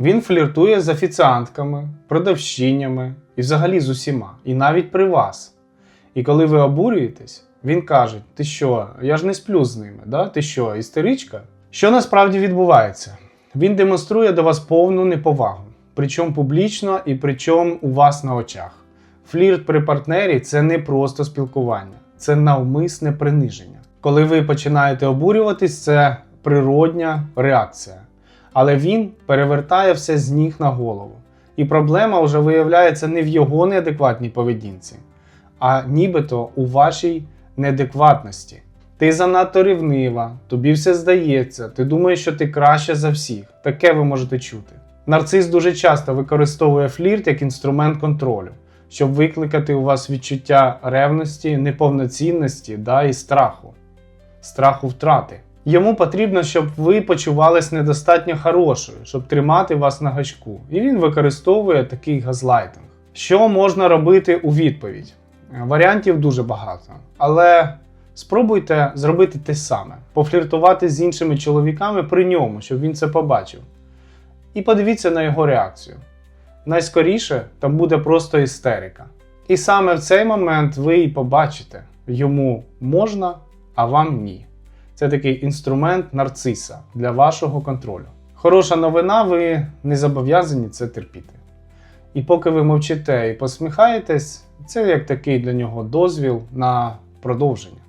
Він фліртує з офіціантками, продавщинями і взагалі з усіма, і навіть при вас. І коли ви обурюєтесь, він каже: Ти що, я ж не сплю з ними, да? ти що, істеричка? Що насправді відбувається? Він демонструє до вас повну неповагу, причому публічно і причому у вас на очах. Флірт при партнері це не просто спілкування, це навмисне приниження. Коли ви починаєте обурюватись, це природня реакція. Але він перевертає все з ніг на голову. І проблема вже виявляється не в його неадекватній поведінці, а нібито у вашій неадекватності. Ти занадто рівнива, тобі все здається, ти думаєш, що ти краще за всіх. Таке ви можете чути. Нарцис дуже часто використовує флірт як інструмент контролю, щоб викликати у вас відчуття ревності, неповноцінності да, і страху, страху втрати. Йому потрібно, щоб ви почувались недостатньо хорошою, щоб тримати вас на гачку. І він використовує такий газлайтинг. Що можна робити у відповідь? Е, Варіантів дуже багато. Але спробуйте зробити те саме: пофліртувати з іншими чоловіками при ньому, щоб він це побачив. І подивіться на його реакцію. Найскоріше там буде просто істерика. І саме в цей момент ви і побачите, йому можна, а вам ні. Це такий інструмент нарциса для вашого контролю. Хороша новина, ви не зобов'язані це терпіти. І поки ви мовчите і посміхаєтесь, це як такий для нього дозвіл на продовження.